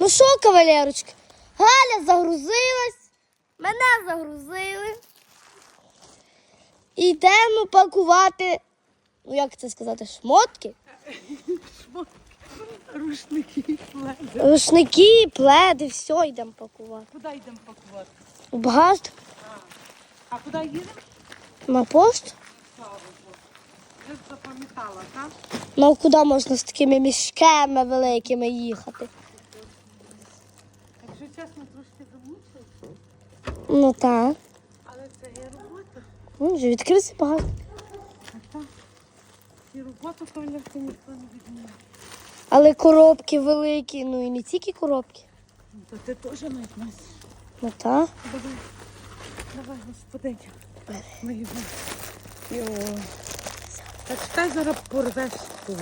Ну що, кавалерочка? Галя загрузилась, мене загрузили. І йдемо пакувати, ну як це сказати, шмотки, Рушники, пледи. рушники, пледи, все йдемо пакувати. Куди йдемо пакувати? У багажник, А куди їдемо? на Богу. Вже запам'ятала, так? Ну куди можна з такими мішками великими їхати? Якщо чесно, трошки замучила, Ну так. але це є робота. Ну, вже відкрився багажник. А так. І роботу кавалерка ніхто не відміняє. Але коробки великі, ну і не тільки коробки. Ну, То ти теж маєш нас. Ну так. Давай, давай, господиня. Ми його. Йо. Та чекай, зараз порвеш тут.